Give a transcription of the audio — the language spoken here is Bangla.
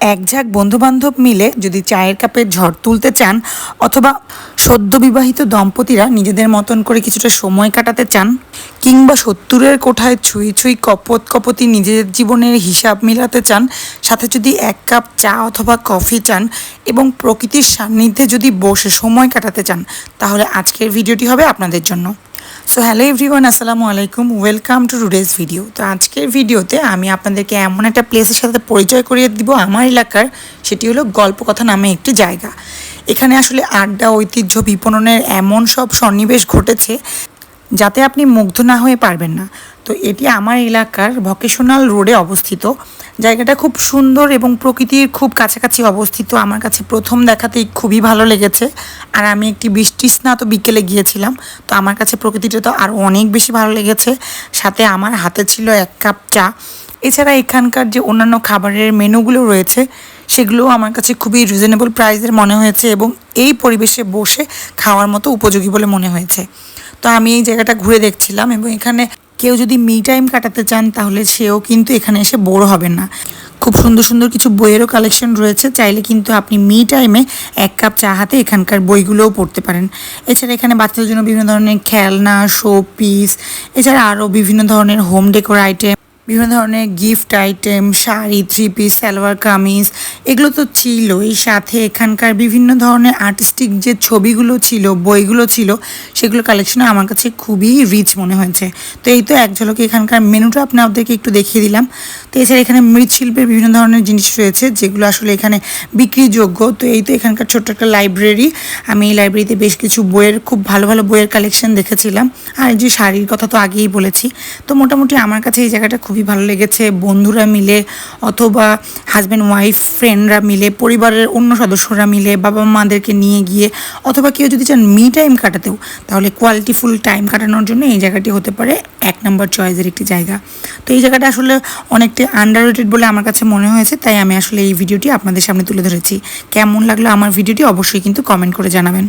এক ঝাঁক বন্ধুবান্ধব মিলে যদি চায়ের কাপের ঝড় তুলতে চান অথবা সদ্য বিবাহিত দম্পতিরা নিজেদের মতন করে কিছুটা সময় কাটাতে চান, কিংবা সত্তরের কোঠায় ছুঁই ছুঁই কপত কপতি নিজের জীবনের হিসাব মিলাতে চান, সাথে যদি এক কাপ চা অথবা কফি চান এবং প্রকৃতির সান্নিধ্যে যদি বসে সময় কাটাতে চান, তাহলে আজকের ভিডিওটি হবে আপনাদের জন্য। সো হ্যালো এভরিওয়ান আসসালামু আলাইকুম ওয়েলকাম টু টুডেজ ভিডিও তো আজকের ভিডিওতে আমি আপনাদেরকে এমন একটা প্লেসের সাথে পরিচয় করিয়ে দিব আমার এলাকার, সেটি হলো গল্পকথা নামে একটি জায়গা। এখানে আসলে আড্ডা, ঐতিহ্য বিপণনের এমন সব সন্নিবেশ ঘটেছে যাতে আপনি মুগ্ধ না হয়ে পারবেন না। তো এটি আমার এলাকার ভকেশনাল রোডে অবস্থিত। জায়গাটা খুব সুন্দর এবং প্রকৃতির খুব কাছাকাছি অবস্থিত। আমার কাছে প্রথম দেখাতেই খুবই ভালো লেগেছে। আর আমি একটি বৃষ্টি স্নাত বিকেলে গিয়েছিলাম, তো আমার কাছে প্রকৃতিটা তো আরও অনেক বেশি ভালো লেগেছে। সাথে আমার হাতে ছিল এক কাপ চা। এছাড়া এখানকার যে অন্যান্য খাবারের মেনুগুলো রয়েছে, সেগুলোও আমার কাছে খুবই রিজনেবল প্রাইসের মনে হয়েছে এবং এই পরিবেশে বসে খাওয়ার মতো উপযোগী বলে মনে হয়েছে। তো আমি এই জায়গাটা ঘুরে দেখছিলাম এবং এখানে কেউ যদি মি টাইম কাটাতে চান, তাহলে সেও কিন্তু এখানে এসে বোর হবে না। খুব সুন্দর সুন্দর কিছু বইয়েরও কালেকশন রয়েছে। চাইলে কিন্তু আপনি মি টাইমে এক কাপ চা হাতে এখানকার বইগুলোও পড়তে পারেন। এছাড়া এখানে বাচ্চাদের জন্য বিভিন্ন ধরনের খেলনা শো পিস এছাড়া আরও বিভিন্ন ধরনের হোম ডেকোর আইটেম বিভিন্ন ধরনের gift item sari three piece salwar kameez, এগুলো তো ছিলই। সাথে এখানকার বিভিন্ন ধরনের আর্টিস্টিক যে ছবিগুলো ছিল, বইগুলো ছিল, সেগুলো কালেকশনে আমার কাছে খুবই রিচ মনে হয়েছে। তো এই তো এক ঝলকে এখানকার মেনুটা আপনাদেরকে একটু দেখিয়ে দিলাম। তো এছাড়া এখানে মৃৎশিল্পের বিভিন্ন ধরনের জিনিস রয়েছে, যেগুলো আসলে এখানে বিক্রিযোগ্য। তো এই তো এখানকার ছোট্ট একটা লাইব্রেরি আমি এই লাইব্রেরিতে বেশ কিছু বইয়ের, খুব ভালো ভালো বইয়ের কালেকশন দেখেছিলাম। আর যে শাড়ির কথা তো আগেই বলেছি। তো মোটামুটি আমার কাছে এই জায়গাটা খুবই ভালো লেগেছে। বন্ধুরা মিলে অথবা হাজব্যান্ড ওয়াইফ ফ্রেন্ডরা মিলে, পরিবারের অন্য সদস্যরা মিলে, বাবা মাদেরকে নিয়ে গিয়ে অথবা কেউ যদি চান মি টাইম কাটাতেও, তাহলে কোয়ালিটিফুল টাইম কাটানোর জন্য এই জায়গাটি হতে পারে এক নম্বর চয়েসের একটি জায়গা। তো এই জায়গাটা আসলে অনেকটা আন্ডার বলে আমার কাছে মনে হয়েছে, তাই আমি আসলে এই ভিডিওটি আপনাদের সামনে তুলে ধরেছি। কেমন লাগল আমার ভিডিওটি অবশ্যই কিন্তু কমেন্ট করে জানাবেন।